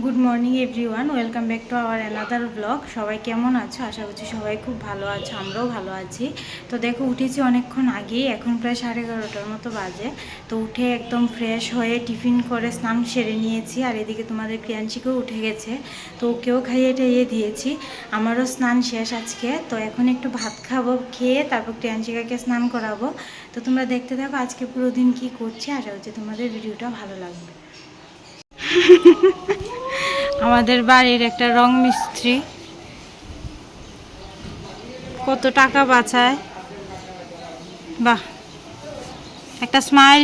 Good morning everyone welcome back to our another blog সবাই কেমন আছো? আশা করছি সবাই খুব ভালো আছো, আমরাও ভালো আছি। তো দেখো, উঠেছি অনেকক্ষণ আগেই, এখন প্রায় সাড়ে এগারোটার মতো বাজে। তো উঠে একদম ফ্রেশ হয়ে টিফিন করে স্নান সেরে নিয়েছি, আর এদিকে তোমাদের ক্রিয়াঞ্চিকেও উঠে গেছে। তো ওকেও খাইয়ে টাইয়ে দিয়েছি। আমারও স্নান শেষ আজকে। তো এখন একটু ভাত খাব, খেয়ে তারপর ক্রিয়াঞ্চিকাকে স্নান করাবো। তো তোমরা দেখতে থাকো আজকে পুরো দিন কী করছি। আশা করছি তোমাদের ভিডিওটা ভালো লাগবে। আমাদের বাড়ির একটা রং মিস্ত্রি। কত টাকা বাঁচায়। বাহ, একটা স্মাইল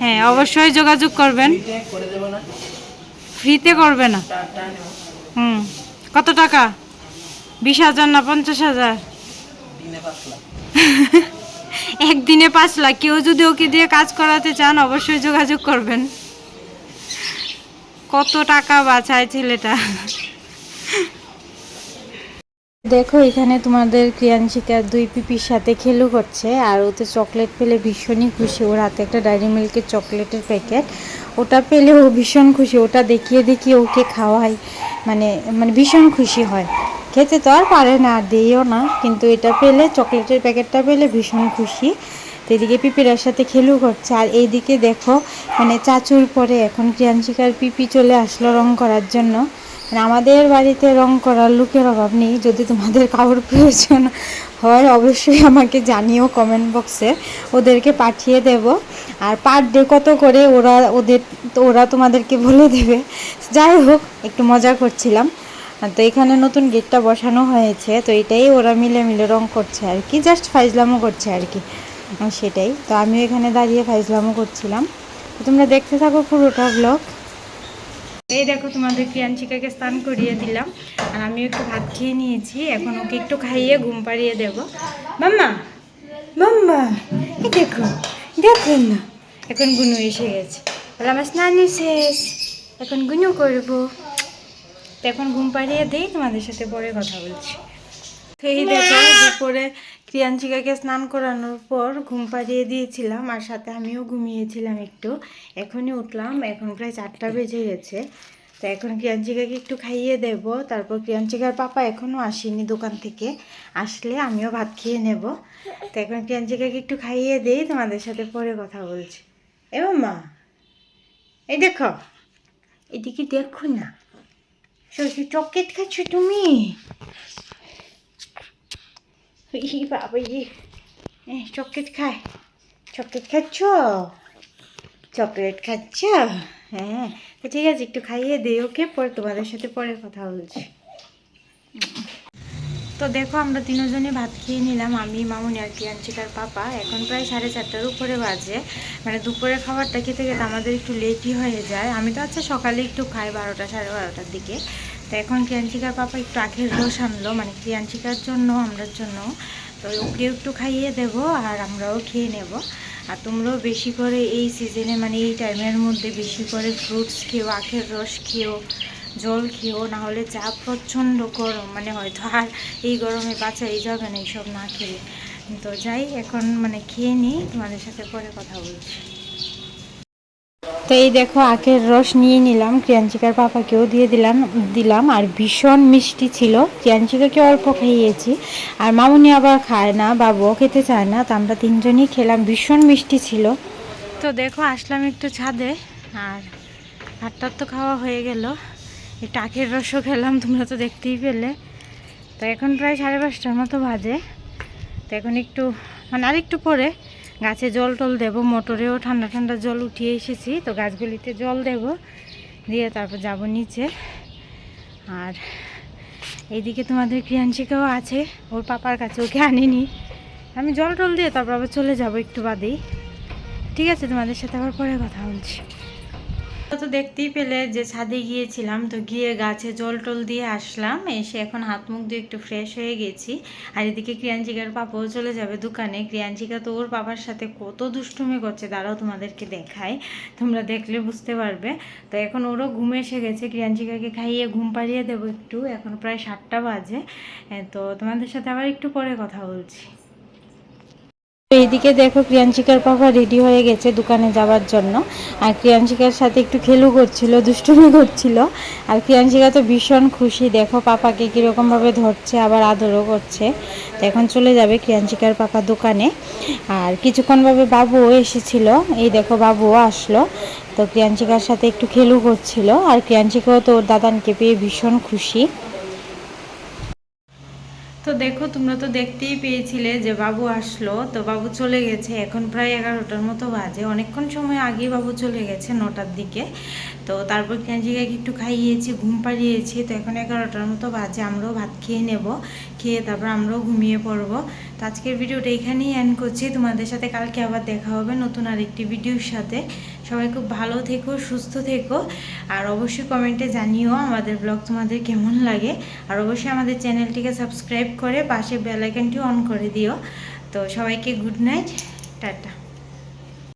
হ্যাঁ অবশ্যই যোগাযোগ করবেন। ফ্রিতে করবে না। হুম, কত টাকা? বিশ হাজার না পঞ্চাশ হাজার? একদিনে পাঁচ লাখ। কেউ যদি ওকে দিয়ে কাজ করাতে চান, অবশ্যই যোগাযোগ করবেন। কত টাকা বাঁচায় ছেলেটা। দেখো, এখানে তোমাদের ক্রিয়াংশিকা দুই পিপির সাথে খেলু করছে, আর ওতে চকলেট পেলে ভীষণই খুশি। ওর হাতে একটা ডায়েরি মিল্কের চকলেটের প্যাকেট। ওটা পেলে ও ভীষণ খুশি। ওটা দেখিয়ে দেখিয়ে ওকে খাওয়াই মানে মানে ভীষণ খুশি হয়। খেতে তো আর পারে না, আর দিইও না। কিন্তু এটা পেলে, চকলেটের প্যাকেটটা পেলে ভীষণ খুশি। তো এদিকে পিপিরার সাথে খেলু করছে আর এইদিকে দেখো মানে চাচুর পরে এখন ক্রিয়াংশিকার পিপি চলে আসলো রং করার জন্য। মানে আমাদের বাড়িতে রং করার লোকের অভাব নেই। যদি তোমাদের কাপড় প্রয়োজন হয়, অবশ্যই আমাকে জানিও কমেন্ট বক্সে ওদেরকে পাঠিয়ে দেব। আর পার ডে কত করে ওরা, ওদের, ওরা তোমাদেরকে বলে দেবে। যাই হোক, একটু মজা করছিলাম। তো এখানে নতুন গেটটা বসানো হয়েছে, তো এটাই ওরা মিলে মিলে রং করছে আর কি জাস্ট ফাইজলামও করছে আর কি সেটাই। তো আমিও এখানে দাঁড়িয়ে ফাইজলামও করছিলাম। তো তোমরা দেখতে থাকো পুরোটা ব্লগ এই দেখো তোমাদের ক্রিয়াঞ্চিকাকে স্নান করিয়ে দিলাম, আর আমিও একটু ভাত খেয়ে নিয়েছি, এখন ওকে একটু খাইয়ে ঘুম পাড়িয়ে দেবো। মাম্মা মাম্মা, এই দেখো দেখো না, এখন গুনু এসে গেছে। বলে, আমার স্নান শেষ, এখন গুনু করব। এখন ঘুম পাড়িয়ে দিই, তোমাদের সাথে পরে কথা বলছি। এই দেখো, দুপুরে ক্রিয়াঞ্চিকাকে স্নান করানোর পর ঘুম পাড়িয়ে দিয়েছিলাম, আর সাথে আমিও ঘুমিয়েছিলাম একটু। এখনই উঠলাম, এখন প্রায় চারটা বেজে গেছে। তো এখন ক্রিয়াঞ্চিকাকে একটু খাইয়ে দেব। তারপর ক্রিয়াঞ্চিকার পাপা এখনও আসেনি দোকান থেকে। আসলে আমিও ভাত খেয়ে নেব। তো এখন ক্রিয়াঞ্চিকাকে একটু খাইয়ে দেই, তোমাদের সাথে পরে কথা বলছি। এবং মা এই দেখো, এদিকে দেখো না। শশী চকলেট খাচ্ছ তুমি বাবা ই চকলেট খায় চকলেট খাচ্ছ চকলেট খাচ্ছ হ্যাঁ ঠিক আছে, একটু খাইয়ে দে ওকে? পরে তোমাদের সাথে পরে কথা বলছি। তো দেখো, আমরা তিনজনে ভাত খেয়ে নিলাম। আমি, মামুনি আর কিয়াঞ্চিকার পাপা। এখন প্রায় সাড়ে চারটার উপরে বাজে। মানে দুপুরে খাবারটা খেতে খেতে আমাদের একটু লেটই হয়ে যায়। আমি তো আচ্ছা সকালে একটু খাই বারোটা, সাড়ে বারোটার দিকে। তো এখন ক্রিয়াঞ্চিকার পাপা একটু আখের রস আনলো। মানে ক্রিয়াঞ্চিকার জন্য, আমরার জন্য। তো ওকে একটু খাইয়ে দেব আর আমরাও খেয়ে নেব। আর তোমরাও বেশি করে এই সিজনে মানে এই টাইমের মধ্যে বেশি করে ফ্রুটস খেও, আখের রস খেও। জল খেও না হলে চা প্রচণ্ড গরম মানে হয়তো আর এই গরমে বাচ্চা এই যাবে না এইসব না খেলে। তো যাই, এখন মানে খেয়ে নিই, তোমাদের সাথে পরে কথা বলছি। তো এই দেখো, আখের রস নিয়ে নিলাম, ক্রিয়াঞ্চিকার পাপাকেও দিয়ে দিলাম দিলাম, আর ভীষণ মিষ্টি ছিল। ক্রিয়াঞ্চিকাকে অল্প খাইয়েছি, আর মামুনি আবার খায় না বা বাবুও খেতে চায় না, তো আমরা তিনজনই খেলাম, ভীষণ মিষ্টি ছিল। তো দেখো, আসলাম একটু ছাদে, আর ভাতটার তো খাওয়া হয়ে গেল। একটু আখের রসও খেলাম, তোমরা তো দেখতেই পেলে। তো এখন প্রায় সাড়ে পাঁচটার মতো বাজে। তো এখন একটু মানে আরেকটু পরে গাছে জল টল দেবো, মোটরেও ঠান্ডা ঠান্ডা জল উঠিয়ে এসেছি, তো গাছগুলিতে জল দেব, দিয়ে তারপর যাব নিচে। আর এইদিকে তোমাদের ক্রিয়াংশিকাও আছে, ওর পাপার কাছে ওকে আনিনি। আমি জল টল দিয়ে তারপর আবার চলে যাব একটু বাদেই। ঠিক আছে, তোমাদের সাথে আবার পরে কথা বলছি। তো দেখতেই পেলে যে ছাদে গিয়েছিলাম, তো গিয়ে গাছে জল টল দিয়ে আসলাম, এসে এখন হাত মুখ দিয়ে একটু ফ্রেশ হয়ে গেছি। আর এদিকে ক্রিয়াঞ্জিকার পাপাও চলে যাবে দোকানে। ক্রিয়াঞ্জিকা তো ওর বাবার সাথে কত দুষ্টুমি করছে তারাও তোমাদেরকে দেখায় তোমরা দেখলে বুঝতে পারবে। তো এখন ওরও ঘুম এসে গেছে, ক্রিয়াঞ্জিকাকে খাইয়ে ঘুম পাড়িয়ে দেবো একটু। এখন প্রায় সাতটা বাজে। তো তোমাদের সাথে আবার একটু পরে কথা বলছি। এইদিকে দেখো ক্রিয়াঞ্চিকার পাপা রেডি হয়ে গেছে দোকানে যাওয়ার জন্য। আর ক্রিয়াঞ্চিকার সাথে একটু খেলু করছিল, দুষ্টুমি করছিল। আর ক্রিয়াঞ্চিকা তো ভীষণ খুশি, দেখো পাপাকে কীরকমভাবে ধরছে, আবার আদরও করছে। তো এখন চলে যাবে ক্রিয়াঞ্চিকার পাপা দোকানে। আর কিছুক্ষণভাবে বাবুও এসেছিল, এই দেখো বাবুও আসলো। তো ক্রিয়াঞ্চিকার সাথে একটু খেলু করছিল। আর ক্রিয়াঞ্চিকাও তো ওর দাদানকে পেয়ে ভীষণ খুশি। তো দেখো, তোমরা তো দেখতেই পেয়েছিলে যে বাবু আসলো। তো বাবু চলে গেছে। এখন প্রায় এগারোটার মতো বাজে। অনেকক্ষণ সময় আগেই বাবু চলে গেছে নটার দিকে। তো তারপর ক্যাঞ্চিকাকে একটু খাইয়েছি, ঘুম পাড়িয়েছি। তো এখন এগারোটার মতো বাজে। আমরাও ভাত খেয়ে নেব। খেয়ে তারপর আমরাও ঘুমিয়ে পড়ব। তো আজকের ভিডিওটা এখানেই এন্ড করছি। তোমাদের সাথে কালকে আবার দেখা হবে নতুন আরেকটি ভিডিওর সাথে। সবাই খুব ভালো থেকো, সুস্থ থেকো। আর অবশ্যই কমেন্টে জানিও আমাদের ব্লগ তোমাদের কেমন লাগে। আর অবশ্যই আমাদের চ্যানেলটিকে সাবস্ক্রাইব করে পাশে বেল আইকনটি অন করে দিও। তো সবাইকে গুড নাইট টাটা।